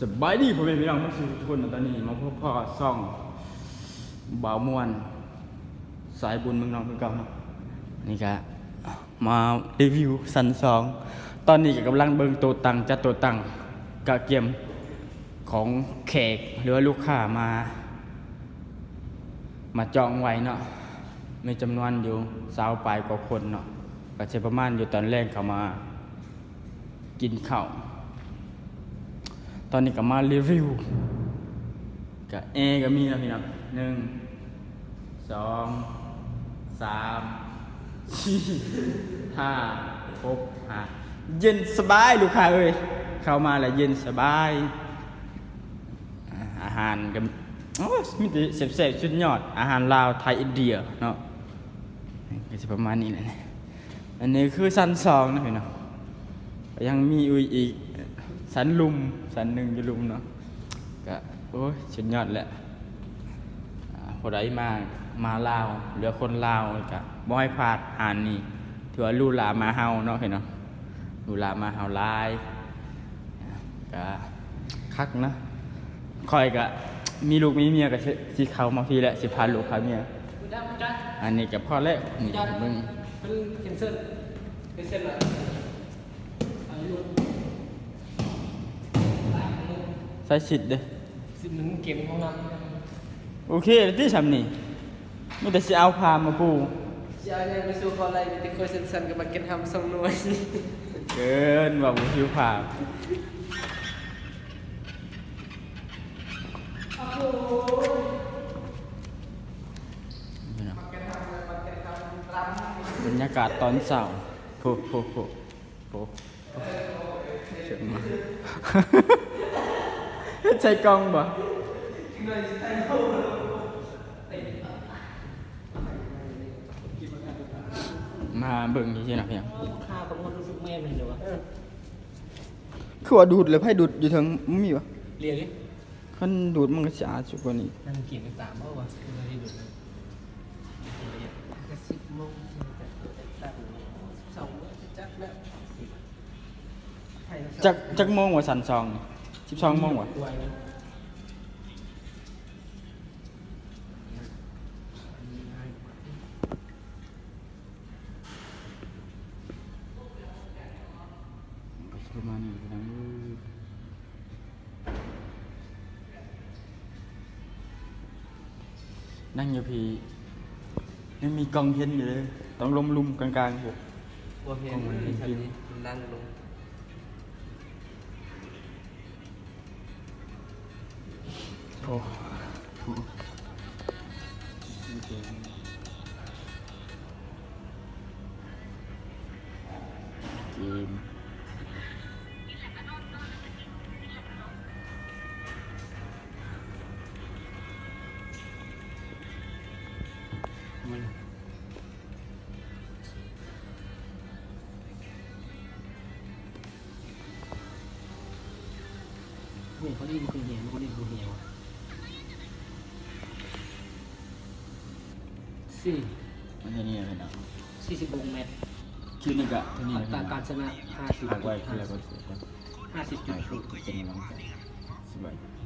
สบายดีพ่อแม่พี่น้องทุกคนตอนนี้มาพบพ่อซ่องบ่าวมวน สายบุญเมืองน้องคือเก่าเนาะนี่ก็มารีวิวสันสองตอนนี้ก็กำลังเบิ่งตัวตังจัดตัวตังกะเกียมของแขกหรือว่าลูกค้ามา มาจองไว้เนาะมีจำนวนอยู่สาวปลายกว่าคนเนาะก็จะประมาณอยู่ตอนแรกเขามา กินข้าว ตอนนี้ก็มารีวิวกับเอก็มีนะพี่น้องหนึ่งสองสามสี่ห้าหกห้าเย็นสบายลูกค้าเอ้ยเข้ามาแล้วเย็นสบาย อาหารก็โอ้มีแต่เสพๆชุดยอด อาหารลาวไทยอินเดียเนาะก็จะประมาณนี้แหละเนี่ยอันนี้คือสั้นสองนะพี่น้องยังมีอุยอีก สันลุม สันหนึ่งอยู่ลุมเนาะก็โอ้ยสุดยอดแหละอ่าพอได้มามาลาวเหลือคนลาวก็บ่ให้พลาดหานนี่ถือว่าลูหลามาเฮาเนาะเห็นเนาะลูหลามาเฮาหลายก็คักนะคอยก็มีลูกมีเมียก็สิสิเข้ามาพี่แหละสิพาลูกพาเมียกูจ้ากูจ้าอันนี้ก็พอแล้วนี่จ้ามึงเป็นเคนเซิลเคนเซิลอะไรอายุ ใส่สิทธิ์เด้อสิบหนึ่งเก็บของเราโอเคแล้วที่ทำนี่มีแต่สิเอาพามาปูจะเอายังไปสู่คออะไรมีแต่คอยเซ็นสันกับมาเก็ตทำสองหน่วยเกินว่าบุหิวพาบรรยากาศตอนเช้าโผล่โผล่โผล่โผล่เชิญมา ใช้กล้องบ่มาเบิ่งที่ไหนเพียงข้าวของมันรู้สึกแม่เป็นเลยวะคือว่าดูดเลยไพ่ดูดอยู่ถึงมันมีวะเรียกดิคันดูดมันก็สะอาดสุดกว่านี้นั่งเก็บไปสามเมื่อวะคุณไม่ได้ดูกระสิบโมงสองจักแล้วจักจักโมงว่าสันซอง สิบสองโมงวะไวนะประมาณนี้นะนั่งอยู่พี่ยังมีกองเห็นอยู่เลย ต้องล้มลุมกลางๆพวกบัวเห็นที่ทำนี้นั่งลง โอ้เกมมันเฮ้ยเขาดีมันคือเหี่ยวเขาดีมันคือเหี่ยว สี่มันจะนี่อะไรนะสี่สิบหกเมตรชื่อนี่กะที่นี่อันะตราการชนะห้าสิบหากไว้คืออะไรก็เสียกันห้าสิบจุดหากศูนย์เป็นกำลังใจสบาย